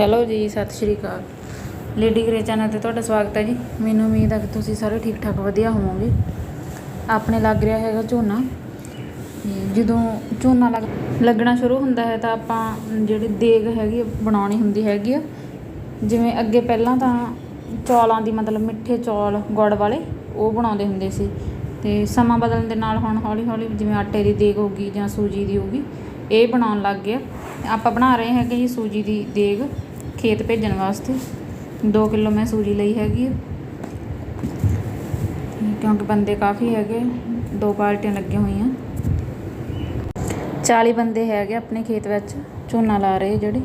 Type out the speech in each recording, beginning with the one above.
Hello ji, ਸਤਿ ਸ਼੍ਰੀ ਅਕਾਲ। Lady grey channel ਤੇ ਤੁਹਾਡਾ ਸਵਾਗਤ ਹੈ ਜੀ। ਮੈਨੂੰ ਉਮੀਦ ਹੈ ਕਿ ਤੁਸੀਂ ਸਾਰੇ ਠੀਕ ਠਾਕ ਵਧੀਆ ਹੋਵੋਗੇ। ਆਪਣੇ ਲੱਗ ਰਿਹਾ ਹੈਗਾ ਝੋਨਾ। ਜਦੋਂ ਝੋਨਾ ਲੱਗ, ਲੱਗਣਾ ਸ਼ੁਰੂ ਹੁੰਦਾ ਹੈ ਤਾਂ ਆਪਾਂ ਜਿਹੜੀ ਦੇਗ ਹੈਗੀ ਬਣਾਉਣੀ ਹੁੰਦੀ ਹੈਗੀ ਆ। ਜਿਵੇਂ ਅੱਗੇ ਪਹਿਲਾਂ ਤਾਂ ਚੌਲਾਂ ਦੀ ਮਤਲਬ ਮਿੱਠੇ ਚੌਲ, ਗੁੜ ਵਾਲੇ ਉਹ ਬਣਾਉਂਦੇ ਹੁੰਦੇ ਸੀ। ਤੇ ਸਮਾਂ ਬਦਲਣ ਦੇ ਨਾਲ ਹੁਣ ਹੌਲੀ ਹੌਲੀ ਜਿਵੇਂ ਆਟੇ ਦੀ ਦੇਗ ਹੋ ਗਈ ਜਾਂ ਸੂਜੀ ਦੀ ਹੋ ਗਈ ਇਹ ਬਣਾਉਣ ਲੱਗ ਗਿਆ। ਆਪਾਂ ਬਣਾ ਰਹੇ ਹੈਗੇ ਜੀ ਸੂਜੀ ਦੀ ਦੇਗ ਖੇਤ ਭੇਜਣ ਵਾਸਤੇ। 2 ਕਿਲੋ ਮੈਂ ਸੂਜੀ ਲਈ ਹੈਗੀ ਆ। ਕਿਉਂਕਿ ਬੰਦੇ ਕਾਫੀ ਹੈਗੇ, ਦੋ ਪਾਰਟੀਆਂ ਲੱਗੀਆਂ ਹੋਈਆਂ। 40 ਬੰਦੇ ਹੈਗੇ ਆਪਣੇ ਖੇਤ ਵਿੱਚ, ਝੋਨਾ ਲਾ ਰਹੇ ਜਿਹੜੇ।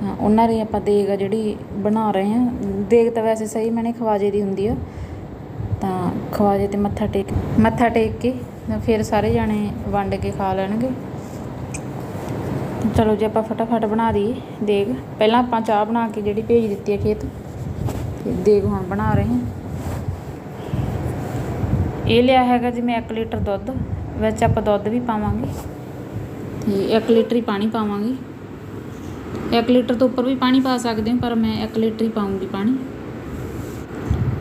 ਤਾਂ ਉਹਨਾਂ ਦੀ ਆਪਾਂ ਦੇਗ ਆ ਜਿਹੜੀ ਬਣਾ ਰਹੇ ਹਾਂ। ਦੇਗ ਤਾਂ ਵੈਸੇ ਸਹੀ ਮੈਨੇ ਖਵਾਜੇ ਦੀ ਹੁੰਦੀ ਆ। ਤਾਂ ਖਵਾਜੇ ਤੇ ਮੱਥਾ ਟੇਕ ਮੱਥਾ ਟੇਕ ਕੇ ਤਾਂ ਫਿਰ ਸਾਰੇ ਜਾਣੇ ਵੰਡ ਕੇ ਖਾ ਲੈਣਗੇ। ਚਲੋ ਜੀ ਆਪਾਂ ਫਟਾਫਟ ਬਣਾ ਦਈਏ ਦੇਗ ਪਹਿਲਾਂ ਆਪਾਂ ਚਾਹ ਬਣਾ ਕੇ ਜਿਹੜੀ ਭੇਜ ਦਿੱਤੀ ਹੈ ਖੇਤ, ਤੇ ਦੇਗ ਹੁਣ ਬਣਾ ਰਹੇ ਹਾਂ। ਇਹ ਲਿਆ ਹੈਗਾ ਜੀ ਮੈਂ 1 ਲੀਟਰ ਦੁੱਧ, ਵਿੱਚ ਆਪਾਂ ਦੁੱਧ ਵੀ ਪਾਵਾਂਗੇ, ਤੇ 1 ਲੀਟਰ ਹੀ ਪਾਣੀ ਪਾਵਾਂਗੇ। 1 ਲੀਟਰ ਤੋਂ ਉੱਪਰ ਵੀ ਪਾਣੀ ਪਾ ਸਕਦੇ ਹਾਂ, ਪਰ ਮੈਂ 1 ਲੀਟਰ ਹੀ ਪਾਉਂਗੀ ਪਾਣੀ।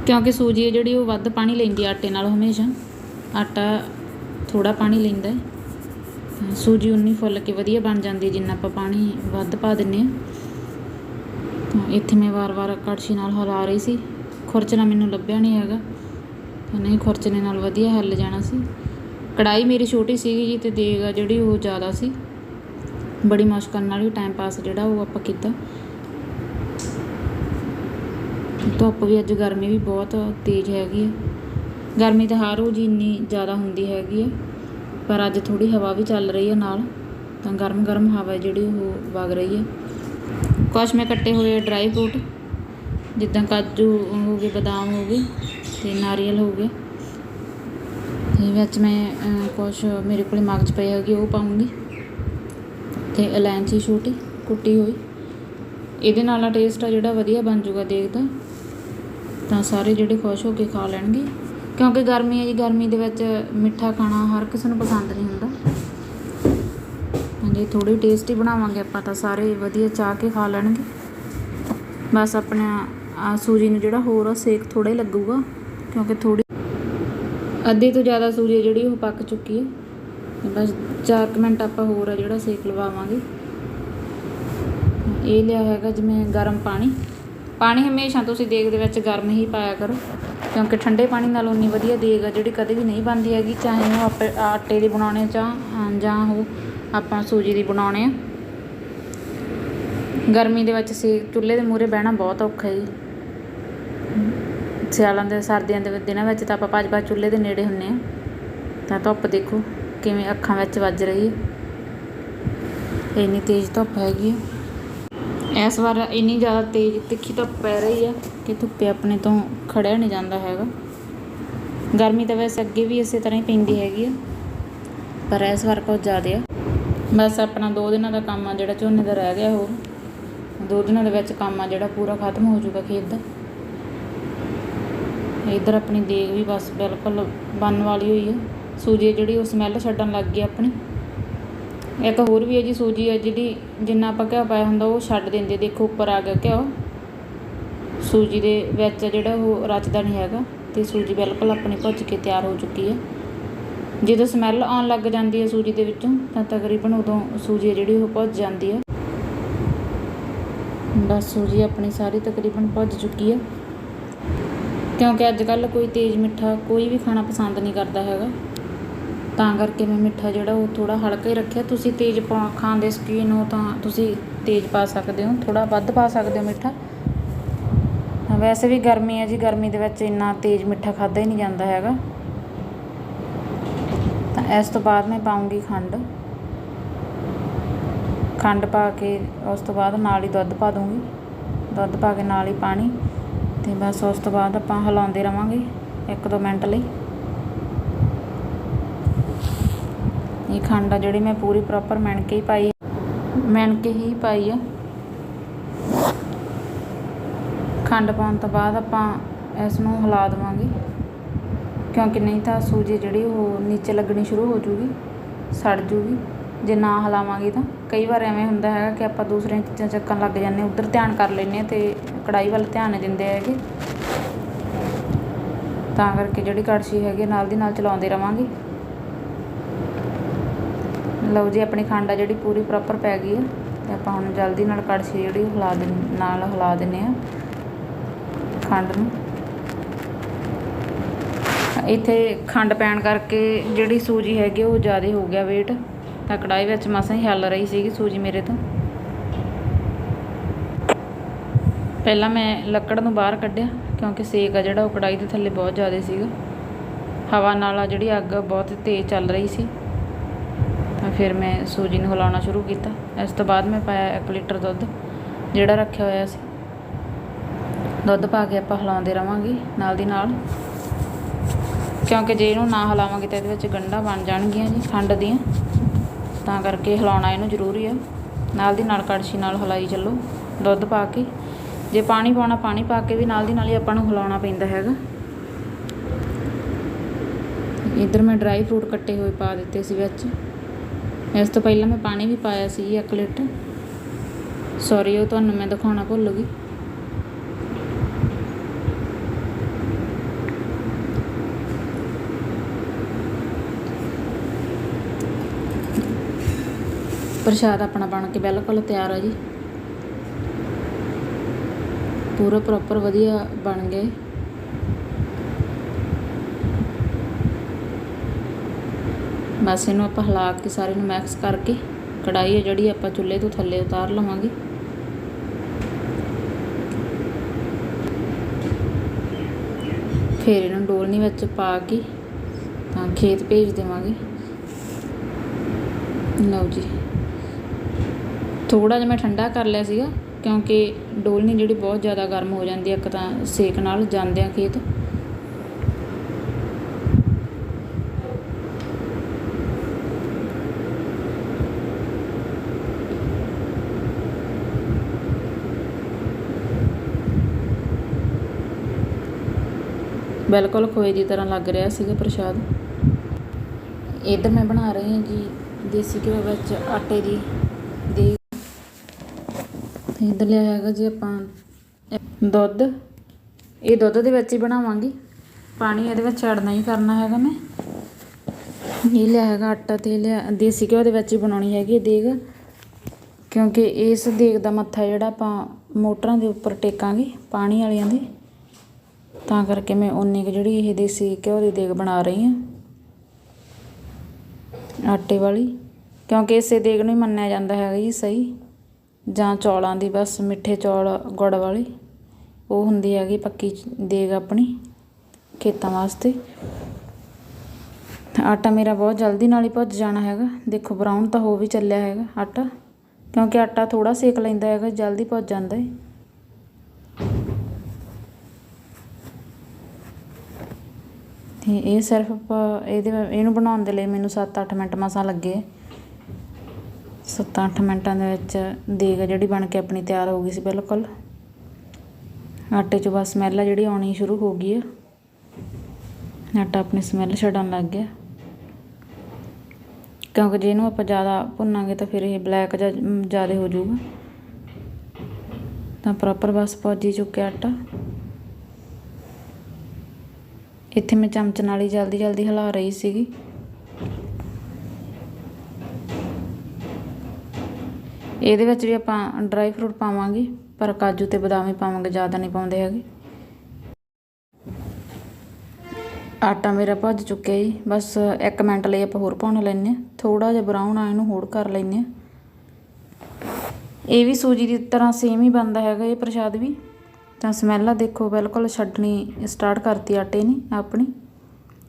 ਕਿਉਂਕਿ ਸੂਜੀ ਹੈ ਜਿਹੜੀ, ਉਹ ਵੱਧ ਪਾਣੀ ਲੈਂਦੀ ਆਟੇ ਨਾਲ ਹਮੇਸ਼ਾ। ਆਟਾ ਥੋੜਾ ਪਾਣੀ ਲੈਂਦਾ ਹੈ। ਸੂਜੀ ਉਨੀ ਫੁੱਲ ਕੇ ਵਧੀਆ ਬਣ ਜਾਂਦੀ ਜਿੰਨਾ ਆਪਾਂ ਪਾਣੀ ਵੱਧ ਪਾ ਦਿੰਨੇ ਆ ਤਾਂ ਇੱਥੇ ਮੈਂ ਵਾਰ-ਵਾਰ ਕੜਛੀ ਨਾਲ ਹਿਲਾ ਰਹੀ ਸੀ। ਖੁਰਚਣਾ ਮੈਨੂੰ ਲੱਭਿਆ ਨਹੀਂ ਹੈਗਾ। ਤਾਂ ਨਹੀਂ, ਖੁਰਚਣੇ ਨਾਲ ਵਧੀਆ ਹਿੱਲ ਜਾਣਾ ਸੀ। ਕੜਾਈ ਮੇਰੀ ਛੋਟੀ ਸੀਗੀ ਜੀ ਤੇ ਦੇਗ ਆ ਜਿਹੜੀ ਉਹ ਜ਼ਿਆਦਾ ਸੀ। ਬੜੀ ਮੁਸ਼ਕਲ ਨਾਲ ਵੀ ਟਾਈਮ ਪਾਸ ਜਿਹੜਾ ਉਹ ਆਪਾਂ ਕੀਤਾ। ਧੁੱਪ ਵੀ ਅੱਜ ਗਰਮੀ ਵੀ ਬਹੁਤ ਤੇਜ਼ ਹੈਗੀ ਹੈ। ਗਰਮੀ ਤਾਂ ਹਰ ਰੋਜ਼ ਹੀ ਇੰਨੀ ਜ਼ਿਆਦਾ ਹੁੰਦੀ ਹੈਗੀ ਹੈ। ਪਰ ਅੱਜ ਥੋੜੀ ਹਵਾ ਵੀ ਚੱਲ ਰਹੀ ਹੈ ਨਾਲ, ਤਾਂ ਗਰਮ ਗਰਮ ਹਵਾ ਜਿਹੜੀ ਉਹ ਵਗ ਰਹੀ ਹੈ। ਕੁਛ ਮੈਂ ਕੱਟੇ ਹੋਏ ਡਰਾਈ ਫਰੂਟ ਜਿੱਦਾਂ ਕਾਜੂ ਹੋ ਗਏ, ਬਦਾਮ ਹੋ ਗਏ ਤੇ ਨਾਰੀਅਲ ਹੋ ਗਏ। ਤੇ ਵਿੱਚ ਮੈਂ ਕੁਛ ਮੇਰੇ ਕੋਲ ਮਗਜ ਪਏ ਹੈਗੇ, ਉਹ ਪਾਉਂਗੀ। ਤੇ ਇਲਾਇਚੀ ਛੋਟੀ ਕੁੱਟੀ ਹੋਈ। ਇਹਦੇ ਨਾਲ ਆ ਟੇਸਟ ਆ ਜਿਹੜਾ ਵਧੀਆ ਬਣ ਜਾਊਗਾ ਦੇਖਦਾ। ਤਾਂ ਸਾਰੇ ਜਿਹੜੇ ਖੁਸ਼ ਹੋ ਕੇ ਖਾ ਲੈਣਗੇ। ਕਿਉਂਕਿ ਗਰਮੀ ਹੈ ਜੀ, ਗਰਮੀ ਦੇ ਵਿੱਚ ਮਿੱਠਾ ਖਾਣਾ ਹਰ ਕਿਸੇ ਨੂੰ ਪਸੰਦ ਨਹੀਂ ਹੁੰਦਾ। ਹਾਂਜੀ ਥੋੜੀ ਟੇਸਟੀ ਬਣਾਵਾਂਗੇ ਆਪਾਂ ਤਾਂ ਸਾਰੇ, ਵਧੀਆ ਚਾਹ ਕੇ ਖਾ ਲੈਣਗੇ। ਬਸ ਆਪਣਾ ਸੂਜੀ ਨੂੰ ਜਿਹੜਾ ਹੋਰ ਆ, ਸੇਕ ਥੋੜਾ ਹੀ ਲੱਗੂਗਾ, ਕਿਉਂਕਿ ਥੋੜੀ ਅੱਧੇ ਤੋਂ ਜ਼ਿਆਦਾ ਸੂਜੀ ਜਿਹੜੀ ਉਹ ਪੱਕ ਚੁੱਕੀ ਹੈ। ਤੇ ਬਸ 4 ਮਿੰਟ ਆਪਾਂ ਹੋਰ ਆ ਜਿਹੜਾ ਸੇਕ ਲਵਾਵਾਂਗੇ। ਇਹ ਲਿਆ ਹੈਗਾ ਜਿਵੇਂ ਗਰਮ ਪਾਣੀ। ਪਾਣੀ ਹਮੇਸ਼ਾ ਤੁਸੀਂ ਦੇਗ ਦੇ ਵਿੱਚ ਗਰਮ ਹੀ ਪਾਇਆ ਕਰੋ। ਕਿਉਂਕਿ ਠੰਡੇ ਪਾਣੀ ਨਾਲ ਉਨੀ ਵਧੀਆ ਦੇਗ ਆ ਜਿਹੜੀ ਕਦੇ ਵੀ ਨਹੀਂ ਬਣਦੀ ਹੈਗੀ, ਚਾਹੇ ਉਹ ਆਪ ਆਟੇ ਦੀ ਬਣਾਉਣੇ ਚਾਹ ਜਾਂ ਉਹ ਆਪਾਂ ਸੂਜੀ ਦੀ ਬਣਾਉਣੇ ਆ। ਗਰਮੀ ਦੇ ਵਿੱਚ ਸੇ ਚੁੱਲ੍ਹੇ ਦੇ ਮੂਹਰੇ ਬਹਿਣਾ ਬਹੁਤ ਔਖਾ ਹੈ ਜੀ। ਸਿਆਲਾਂ ਦੇ, ਸਰਦੀਆਂ ਦੇ ਦਿਨਾਂ ਵਿੱਚ ਤਾਂ ਆਪਾਂ ਭੱਜ ਭੱਜ ਚੁੱਲ੍ਹੇ ਦੇ ਨੇੜੇ ਹੁੰਨੇ ਆ। ਤਾਂ ਧੁੱਪ ਦੇਖੋ ਕਿਵੇਂ ਅੱਖਾਂ ਵਿੱਚ ਵੱਜ ਰਹੀ ਹੈ। ਇੰਨੀ ਤੇਜ਼ ਧੁੱਪ ਹੈਗੀ ਹੈ ਇਸ ਵਾਰ ਇੰਨੀ ਜ਼ਿਆਦਾ ਤੇਜ਼ ਤਿੱਖੀ ਧੁੱਪ ਪੈ ਰਹੀ ਆ ਕਿ ਧੁੱਪੇ ਆਪਣੇ ਤੋਂ ਖੜਿਆ ਨਹੀਂ ਜਾਂਦਾ ਹੈਗਾ। ਗਰਮੀ ਤਾਂ ਵੈਸੇ ਅੱਗੇ ਵੀ ਇਸੇ ਤਰ੍ਹਾਂ ਹੀ ਪੈਂਦੀ ਹੈਗੀ ਆ, ਪਰ ਇਸ ਵਾਰ ਕੁਝ ਜ਼ਿਆਦਾ ਆ। ਬਸ ਆਪਣਾ ਦੋ ਦਿਨਾਂ ਦਾ ਕੰਮ ਆ ਜਿਹੜਾ ਝੋਨੇ ਦਾ ਰਹਿ ਗਿਆ ਉਹ ਦੋ ਦਿਨਾਂ ਦੇ ਵਿੱਚ ਕੰਮ ਆ ਜਿਹੜਾ ਪੂਰਾ ਖਤਮ ਹੋ ਜਾਊਗਾ ਖੇਤ। ਦਾ ਇੱਧਰ ਆਪਣੀ ਦੇਗ ਵੀ ਬਸ ਬਿਲਕੁਲ ਬਣਨ ਵਾਲੀ ਹੋਈ ਆ। ਸੂਜੀ ਜਿਹੜੀ ਉਹ ਸਮੈਲ ਛੱਡਣ ਲੱਗ ਗਈ ਆਪਣੀ। ਇੱਕ ਹੋਰ ਵੀ ਹੈ ਜੀ ਸੂਜੀ ਹੈ ਜਿਹੜੀ, ਜਿੰਨਾ ਆਪਾਂ ਘਿਓ ਪਾਇਆ ਹੁੰਦਾ ਉਹ ਛੱਡ ਦਿੰਦੇ, ਦੇਖੋ ਉੱਪਰ ਆ ਗਿਆ ਘਿਓ। ਸੂਜੀ ਦੇ ਵਿੱਚ ਜਿਹੜਾ ਉਹ ਰਚਦਾ ਨਹੀਂ ਹੈਗਾ ਤੇ ਸੂਜੀ ਬਿਲਕੁਲ ਆਪਣੀ ਭੁੱਜ ਕੇ ਤਿਆਰ ਹੋ ਚੁੱਕੀ ਹੈ। ਜਦੋਂ ਸਮੈਲ ਆਉਣ ਲੱਗ ਜਾਂਦੀ ਹੈ ਸੂਜੀ ਦੇ ਵਿੱਚੋਂ, ਤਾਂ ਤਕਰੀਬਨ ਉਦੋਂ ਸੂਜੀ ਹੈ ਜਿਹੜੀ ਉਹ ਭੁੱਜ ਜਾਂਦੀ ਹੈ। ਬਸ ਸੂਜੀ ਆਪਣੀ ਸਾਰੀ ਤਕਰੀਬਨ ਭੁੱਜ ਚੁੱਕੀ ਹੈ। ਕਿਉਂਕਿ ਅੱਜ ਕੱਲ ਕੋਈ ਤੇਜ਼ ਮਿੱਠਾ ਕੋਈ ਵੀ ਖਾਣਾ ਪਸੰਦ ਨਹੀਂ ਕਰਦਾ ਹੈਗਾ। ਤਾਂ ਕਰਕੇ ਮੈਂ ਮਿੱਠਾ ਜਿਹੜਾ ਉਹ ਥੋੜ੍ਹਾ ਹਲਕਾ ਹੀ ਰੱਖਿਆ। ਤੁਸੀਂ ਤੇਜ਼ ਪਾ ਖਾਂਦੇ ਸ਼ੌਕੀਨ ਹੋ ਤਾਂ ਤੁਸੀਂ ਤੇਜ਼ ਪਾ ਸਕਦੇ ਹੋ, ਥੋੜ੍ਹਾ ਵੱਧ ਪਾ ਸਕਦੇ ਹੋ ਮਿੱਠਾ। ਵੈਸੇ ਵੀ ਗਰਮੀ ਹੈ ਜੀ, ਗਰਮੀ ਦੇ ਵਿੱਚ ਇੰਨਾ ਤੇਜ਼ ਮਿੱਠਾ ਖਾਦਾ ਹੀ ਨਹੀਂ ਜਾਂਦਾ ਹੈਗਾ। ਤਾਂ ਇਸ ਤੋਂ ਬਾਅਦ ਮੈਂ ਪਾਉਂਗੀ ਖੰਡ। ਖੰਡ ਪਾ ਕੇ ਉਸ ਤੋਂ ਬਾਅਦ ਨਾਲ ਹੀ ਦੁੱਧ ਪਾ ਦੂੰਗੀ। ਦੁੱਧ ਪਾ ਕੇ ਨਾਲ ਹੀ ਪਾਣੀ ਤੇ ਬਸ ਉਸ ਤੋਂ ਬਾਅਦ ਆਪਾਂ ਹਿਲਾਉਂਦੇ ਰਵਾਂਗੇ 1-2 ਮਿੰਟ ਲਈ। ਇਹ ਖੰਡ ਆ ਜਿਹੜੀ ਮੈਂ ਪੂਰੀ ਪ੍ਰੋਪਰ ਮਿਣ ਕੇ ਹੀ ਪਾਈ ਮਿਣ ਕੇ ਹੀ ਪਾਈ ਆ। ਖੰਡ ਪਾਉਣ ਤੋਂ ਬਾਅਦ ਆਪਾਂ ਇਸ ਨੂੰ ਹਿਲਾ ਦੇਵਾਂਗੇ। ਕਿਉਂਕਿ ਨਹੀਂ ਤਾਂ ਸੂਜੀ ਜਿਹੜੀ ਉਹ ਨੀਚੇ ਲੱਗਣੀ ਸ਼ੁਰੂ ਹੋ ਜੂਗੀ, ਸੜ ਜੂਗੀ। ਜੇ ਨਾ ਹਿਲਾਵਾਂਗੇ ਤਾਂ। ਕਈ ਵਾਰ ਐਵੇਂ ਹੁੰਦਾ ਹੈਗਾ ਕਿ ਆਪਾਂ ਦੂਸਰੀਆਂ ਚੀਜ਼ਾਂ ਚੱਕਣ ਲੱਗ ਜਾਂਦੇ ਉੱਧਰ ਧਿਆਨ ਕਰ ਲੈਂਦੇ ਹਾਂ ਤੇ ਕੜਾਈ ਵੱਲ ਧਿਆਨ ਨਹੀਂ ਦਿੰਦੇ ਹੈਗੇ। ਤਾਂ ਕਰਕੇ ਜਿਹੜੀ ਕੜਛੀ ਹੈਗੀ ਨਾਲ ਦੀ ਨਾਲ ਚਲਾਉਂਦੇ ਰਵਾਂਗੇ। ਲਓ ਜੀ, ਆਪਣੀ ਖੰਡ ਆ ਜਿਹੜੀ ਪੂਰੀ ਪ੍ਰੋਪਰ ਪੈ ਗਈ ਹੈ ਤੇ ਆਪਾਂ ਹੁਣ ਜਲਦੀ ਨਾਲ ਕੜਛੀ ਜਿਹੜੀ ਹਿਲਾ ਦੇ ਨਾਲ ਹਿਲਾ ਦਿੰਨੇ ਆ ਖੰਡ ਨੂੰ। ਇੱਥੇ ਖੰਡ ਪੈਣ ਕਰਕੇ ਜਿਹੜੀ ਸੂਜੀ ਹੈਗੀ ਉਹ ਜ਼ਿਆਦਾ ਹੋ ਗਿਆ weight ਤਾਂ ਕੜਾਈ ਵਿੱਚ ਮਸਾਂ ਹੀ ਹਿੱਲ ਰਹੀ ਸੀਗੀ ਸੂਜੀ ਮੇਰੇ ਤੋਂ। ਪਹਿਲਾਂ ਮੈਂ ਲੱਕੜ ਨੂੰ ਬਾਹਰ ਕੱਢਿਆ, ਕਿਉਂਕਿ ਸੇਕ ਆ ਜਿਹੜਾ, ਉਹ ਕੜਾਈ ਦੇ ਥੱਲੇ ਬਹੁਤ ਜ਼ਿਆਦਾ ਸੀਗਾ। ਹਵਾ ਨਾਲ ਆ ਜਿਹੜੀ ਅੱਗ ਬਹੁਤ ਤੇਜ਼ ਚੱਲ ਰਹੀ ਸੀ। ਫਿਰ ਮੈਂ ਸੂਜੀ ਨੂੰ ਹਿਲਾਉਣਾ ਸ਼ੁਰੂ ਕੀਤਾ। ਇਸ ਤੋਂ ਬਾਅਦ ਮੈਂ ਪਾਇਆ 1 ਲੀਟਰ ਦੁੱਧ, ਜਿਹੜਾ ਰੱਖਿਆ ਹੋਇਆ ਸੀ। ਦੁੱਧ ਪਾ ਕੇ ਆਪਾਂ ਹਿਲਾਉਂਦੇ ਰਵਾਂਗੇ ਨਾਲ ਦੀ ਨਾਲ। ਕਿਉਂਕਿ ਜੇ ਇਹਨੂੰ ਨਾ ਹਿਲਾਵਾਂਗੇ ਤਾਂ ਇਹਦੇ ਵਿੱਚ ਗੰਢਾਂ ਬਣ ਜਾਣਗੀਆਂ ਜੀ, ਖੰਡ ਦੀਆਂ। ਤਾਂ ਕਰਕੇ ਹਿਲਾਉਣਾ ਇਹਨੂੰ ਜ਼ਰੂਰੀ ਆ। ਨਾਲ ਦੀ ਨਾਲ ਕੜਛੀ ਨਾਲ ਹਿਲਾਈ ਚੱਲੋ, ਦੁੱਧ ਪਾ ਕੇ। ਜੇ ਪਾਣੀ ਪਾਉਣਾ, ਪਾਣੀ ਪਾ ਕੇ ਵੀ ਨਾਲ ਦੀ ਨਾਲ ਹੀ ਆਪਾਂ ਨੂੰ ਹਿਲਾਉਣਾ ਪੈਂਦਾ ਹੈਗਾ। ਇੱਧਰ ਮੈਂ ਡਰਾਈ ਫਰੂਟ ਕੱਟੇ ਹੋਏ ਪਾ ਦਿੱਤੇ ਸੀ ਵਿੱਚ। ਇਸ ਤੋਂ ਪਹਿਲਾਂ ਮੈਂ ਪਾਣੀ ਵੀ ਪਾਇਆ ਸੀ 1 ਲੀਟਰ ਸੌਰੀ ਉਹ ਤੁਹਾਨੂੰ ਮੈਂ ਦਿਖਾਉਣਾ ਭੁੱਲ ਗਈ। ਪ੍ਰਸ਼ਾਦ ਆਪਣਾ ਬਣ ਕੇ ਬਿਲਕੁਲ ਤਿਆਰ ਆ ਜੀ। ਪੂਰਾ ਪ੍ਰੋਪਰ ਵਧੀਆ ਬਣ ਗਏ ਬਸ ਇਹਨੂੰ ਆਪਾਂ ਹਿਲਾ ਕੇ ਸਾਰੇ ਨੂੰ ਮਿਕਸ ਕਰਕੇ ਕੜਾਈ ਹੈ ਜਿਹੜੀ ਆਪਾਂ ਚੁੱਲ੍ਹੇ ਤੋਂ ਥੱਲੇ ਉਤਾਰ ਲਵਾਂਗੇ। ਫਿਰ ਇਹਨੂੰ ਡੋਲਣੀ ਵਿੱਚ ਪਾ ਕੇ ਤਾਂ ਖੇਤ ਭੇਜ ਦੇਵਾਂਗੇ। ਲਓ ਜੀ। ਥੋੜਾ ਜਿਹਾ ਮੈਂ ਠੰਡਾ ਕਰ ਲਿਆ ਸੀਗਾ ਕਿਉਂਕਿ ਡੋਲਣੀ ਜਿਹੜੀ ਬਹੁਤ ਜ਼ਿਆਦਾ ਗਰਮ ਹੋ ਜਾਂਦੀ ਹੈ, ਇੱਕ ਤਾਂ ਸੇਕ ਨਾਲ ਜਾਂਦੇ ਆ ਖੇਤ। ਬਿਲਕੁਲ ਖੋਏ ਦੀ ਤਰ੍ਹਾਂ ਲੱਗ ਰਿਹਾ ਸੀਗਾ ਪ੍ਰਸ਼ਾਦ। ਇੱਧਰ ਮੈਂ ਬਣਾ ਰਹੀ ਹਾਂ ਜੀ ਦੇਸੀ ਘਿਓ ਵਿੱਚ ਆਟੇ ਦੀ, ਦੇ। ਇੱਧਰ ਲਿਆ ਹੈਗਾ ਜੀ ਆਪਾਂ ਦੁੱਧ। ਇਹ ਦੁੱਧ ਦੇ ਵਿੱਚ ਹੀ ਬਣਾਵਾਂਗੇ। ਪਾਣੀ ਇਹਦੇ ਵਿੱਚ ਐਡ ਹੀ ਕਰਨਾ ਹੈਗਾ ਮੈਂ। ਇਹ ਲਿਆ ਹੈਗਾ ਆਟਾ ਤੇ ਲਿਆ ਦੇਸੀ ਘਿਓ ਦੇ ਵਿੱਚ ਹੀ ਬਣਾਉਣੀ ਹੈਗੀ ਇਹ ਦੇਗ। ਕਿਉਂਕਿ ਇਸ ਦੇਗ ਦਾ ਮੱਥਾ ਜਿਹੜਾ ਆਪਾਂ ਮੋਟਰਾਂ ਦੇ ਉੱਪਰ ਟੇਕਾਂਗੇ, ਪਾਣੀ ਵਾਲਿਆਂ ਦੇ। ਤਾਂ ਕਰਕੇ ਮੈਂ ਉਨੀ ਕੁ ਜਿਹੜੀ ਇਹ ਦੇਸੀ ਘਿਓ ਦੀ ਦੇਗ ਬਣਾ ਰਹੀ ਹਾਂ। ਆਟੇ ਵਾਲੀ। ਕਿਉਂਕਿ ਇਸੇ ਦੇਗ ਨੂੰ ਹੀ ਮੰਨਿਆ ਜਾਂਦਾ ਹੈਗਾ ਜੀ ਸਹੀ। ਜਾਂ ਚੌਲਾਂ ਦੀ ਬਸ ਮਿੱਠੇ ਚੌਲ, ਗੁੜ ਵਾਲੀ। ਉਹ ਹੁੰਦੀ ਹੈਗੀ ਪੱਕੀ ਦੇਗ ਆਪਣੀ ਖੇਤਾਂ ਵਾਸਤੇ। ਆਟਾ ਮੇਰਾ ਬਹੁਤ ਜਲਦੀ ਨਾਲ ਹੀ ਭੁੱਜ ਜਾਣਾ ਹੈਗਾ। ਦੇਖੋ ਬਰਾਊਨ ਤਾਂ ਹੋ ਵੀ ਚੱਲਿਆ ਹੈਗਾ ਆਟਾ। ਕਿਉਂਕਿ ਆਟਾ ਥੋੜਾ ਸੇਕ ਲੈਂਦਾ ਹੈਗਾ, ਜਲਦੀ ਭੁੱਜ ਜਾਂਦਾ ਹੈ। ਤੇ ਇਹ ਸਿਰਫ ਆਪਾਂ ਇਹਦੇ ਇਹਨੂੰ ਬਣਾਉਣ ਦੇ ਲਈ ਮੈਨੂੰ 7-8 ਮਿੰਟ ਮਸਾਂ ਲੱਗੇ। 7-8 ਮਿੰਟਾਂ ਦੇ ਵਿੱਚ ਦੇਗ ਜਿਹੜੀ ਬਣ ਕੇ ਆਪਣੀ ਤਿਆਰ ਹੋ ਗਈ ਸੀ ਬਿਲਕੁਲ। ਆਟੇ 'ਚ ਬਸ ਸਮੈਲ ਜਿਹੜੀ ਆਉਣੀ ਸ਼ੁਰੂ ਹੋ ਗਈ ਹੈ ਆਟਾ ਆਪਣੀ ਸਮੈਲ ਛੱਡਣ ਲੱਗ ਗਿਆ। ਕਿਉਂਕਿ ਜੇ ਇਹਨੂੰ ਆਪਾਂ ਜ਼ਿਆਦਾ ਭੁੰਨਾਂਗੇ ਤਾਂ ਫਿਰ ਇਹ ਬਲੈਕ ਜਿਹਾ ਜ਼ਿਆਦਾ ਹੋ ਜਾਊਗਾ। ਤਾਂ ਪ੍ਰੋਪਰ ਬਸ ਭੁੱਜ ਚੁੱਕਿਆ ਆਟਾ। ਇੱਥੇ ਮੈਂ ਚਮਚ ਨਾਲ ਹੀ ਜਲਦੀ ਜਲਦੀ ਹਿਲਾ ਰਹੀ ਸੀਗੀ। ਇਹਦੇ ਵਿੱਚ ਵੀ ਆਪਾਂ ਡਰਾਈ ਫਰੂਟ ਪਾਵਾਂਗੇ, ਪਰ ਕਾਜੂ ਤੇ ਬਦਾਮ ਹੀ ਪਾਵਾਂਗੇ, ਜ਼ਿਆਦਾ ਨਹੀਂ ਪਾਉਂਦੇ ਹੈਗੇ। ਆਟਾ ਮੇਰਾ ਭੱਜ ਚੁੱਕਿਆ ਜੀ। ਬਸ 1 ਮਿੰਟ ਲਈ ਆਪਾਂ ਹੋਰ ਭੁੰਨ ਲੈਂਦੇ ਹਾਂ। ਥੋੜਾ ਜਿਹਾ ਬਰਾਊਨ ਆ, ਇਹਨੂੰ ਹੋਰ ਕਰ ਲੈਂਦੇ ਹਾਂ। ਇਹ ਵੀ ਸੂਜੀ ਦੀ ਤਰ੍ਹਾਂ ਸੇਮ ਹੀ ਬਣਦਾ ਹੈਗਾ ਇਹ ਪ੍ਰਸ਼ਾਦ ਵੀ। ਤਾਂ ਸਮੈਲ ਦੇਖੋ, ਬਿਲਕੁਲ ਛੱਡਣੀ ਸਟਾਰਟ ਕਰਤੀ ਆਟੇ ਨੇ ਆਪਣੀ।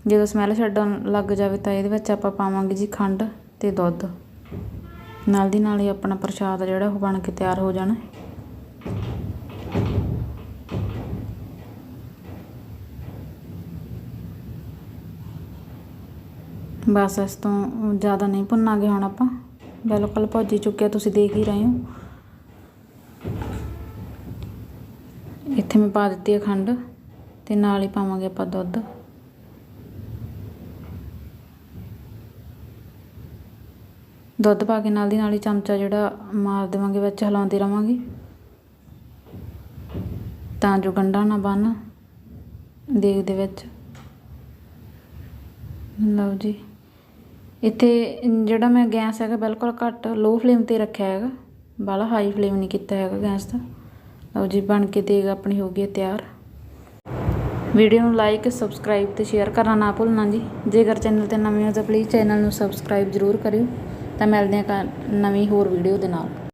ਜਦੋਂ ਸਮੈਲ ਛੱਡਣ ਲੱਗ ਜਾਵੇ ਤਾਂ ਇਹਦੇ ਵਿੱਚ ਆਪਾਂ ਪਾਵਾਂਗੇ ਜੀ ਖੰਡ ਤੇ ਦੁੱਧ। ਨਾਲ ਦੀ ਨਾਲ ਹੀ ਆਪਣਾ ਪ੍ਰਸ਼ਾਦ ਜਿਹੜਾ ਉਹ ਬਣ ਕੇ ਤਿਆਰ ਹੋ ਜਾਣਾ। ਬਸ ਇਸ ਤੋਂ ਜ਼ਿਆਦਾ ਨਹੀਂ ਭੁੰਨਾਂਗੇ ਹੁਣ ਆਪਾਂ। ਬਿਲਕੁਲ ਭੁੱਜ ਚੁੱਕਿਆ, ਤੁਸੀਂ ਦੇਖ ਹੀ ਰਹੇ ਹੋ। ਇੱਥੇ ਮੈਂ ਪਾ ਦਿੱਤੀ ਹੈ ਖੰਡ ਤੇ ਨਾਲ ਹੀ ਪਾਵਾਂਗੇ ਆਪਾਂ ਦੁੱਧ। ਦੁੱਧ ਪਾ ਕੇ ਨਾਲ ਦੀ ਨਾਲ ਹੀ ਚਮਚਾ ਜਿਹੜਾ ਮਾਰ ਦੇਵਾਂਗੇ ਵਿੱਚ, ਹਿਲਾਉਂਦੇ ਰਵਾਂਗੇ। ਤਾਂ ਜੋ ਗੰਢਾ ਨਾ ਬਣ ਦੇਗ ਦੇ ਵਿੱਚ। ਲਓ ਜੀ। ਇੱਥੇ ਜਿਹੜਾ ਮੈਂ ਗੈਸ ਹੈਗਾ ਬਿਲਕੁਲ ਘੱਟ ਲੋ ਫਲੇਮ ਤੇ ਰੱਖਿਆ ਹੈਗਾ। ਬਾਹਲਾ ਹਾਈ ਫਲੇਮ ਨਹੀਂ ਕੀਤਾ ਹੈਗਾ ਗੈਸ ਦਾ। ਲਓ ਜੀ, ਬਣ ਕੇ ਦੇਗ ਆਪਣੀ ਹੋ ਗਈ ਤਿਆਰ। ਵੀਡੀਓ ਨੂੰ ਲਾਈਕ ਸਬਸਕ੍ਰਾਈਬ ਤੇ ਸ਼ੇਅਰ ਕਰਨਾ ਨਾ ਭੁੱਲਣਾ ਜੀ। ਜੇਕਰ ਚੈਨਲ ਤੇ ਨਵੇਂ ਹੋ ਤਾਂ ਪਲੀਜ਼ ਚੈਨਲ ਨੂੰ ਸਬਸਕ੍ਰਾਈਬ ਜ਼ਰੂਰ ਕਰਿਓ। ਤਾਂ ਮਿਲਦੇ ਹਾਂ ਕ- ਨਵੀਂ ਹੋਰ ਵੀਡੀਓ ਦੇ ਨਾਲ।